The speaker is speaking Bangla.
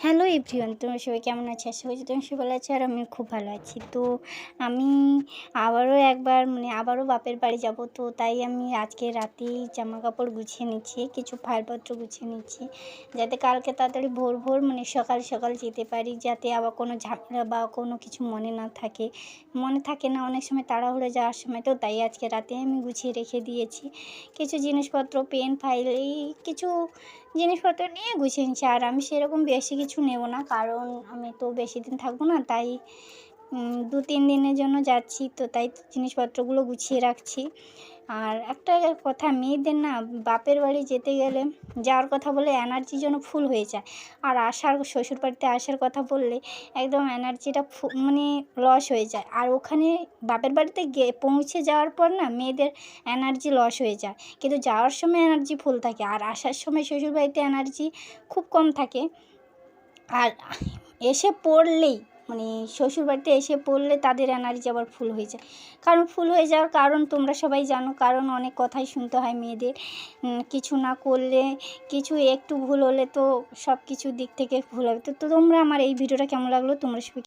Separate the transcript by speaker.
Speaker 1: হ্যালো এভরিওয়ান, তোমরা সবাই কেমন আছো? আশা করছি তুমি সবাই আছো আর আমি খুব ভালো আছি। তো আমি আবারও একবার মানে আবারও বাপের বাড়ি যাব, তো তাই আমি আজকে রাতেই জামা কাপড় গুছিয়ে নিচ্ছি, কিছু ফাইলপত্র গুছিয়ে নিচ্ছি, যাতে কালকে তাড়াতাড়ি ভোর ভোর মানে সকাল সকাল যেতে পারি, যাতে আবার কোনো ঝামেলা বা কোনো কিছু মনে না থাকে। মনে থাকে না, অনেক সময় তাড়াহুড়ো যাওয়ার সময়, তো তাই আজকে রাতে আমি গুছিয়ে রেখে দিয়েছি। কিছু জিনিসপত্র, পেন, ফাইল, এই কিছু জিনিসপত্র নিয়ে গুছিয়ে নিচ্ছি, আর আমি সেরকম বেশি কিছু নেব না, কারণ আমি তো বেশি দিন থাকব না, তাই দু তিন দিনের জন্য যাচ্ছি, তো তাই জিনিসপত্রগুলো গুছিয়ে রাখছি। আর একটা কথা, মেয়েদের না বাপের বাড়ি যেতে গেলে যাওয়ার কথা বলে এনার্জি যেন ফুল হয়ে যায়। আর আসার শ্বশুর বাড়িতে আসার কথা বললে একদম এনার্জিটা মানে লস হয়ে যায়। আর ওখানে বাপের বাড়িতে গিয়ে পৌঁছে যাওয়ার পর না মেয়েদের এনার্জি লস হয়ে যায়। কিন্তু যাওয়ার সময় এনার্জি ফুল থাকে, আর আসার সময় শ্বশুর বাড়িতে এনার্জি খুব কম থাকে। আর এসে পড়লেই মানে শ্বশুরবাড়িতে এসে পড়লে তাদের এনার্জি আবার ফুল হয়ে যায়। কারণ ফুল হয়ে যাওয়ার কারণ তোমরা সবাই জানো, কারণ অনেক কথাই শুনতে হয় মেয়েদের। কিছু না করলে, কিছু একটু ভুল হলে তো সব কিছু দিক থেকে ভুল হবে। তো তোমরা আমার এই ভিডিওটা কেমন লাগল? তোমরা সবাই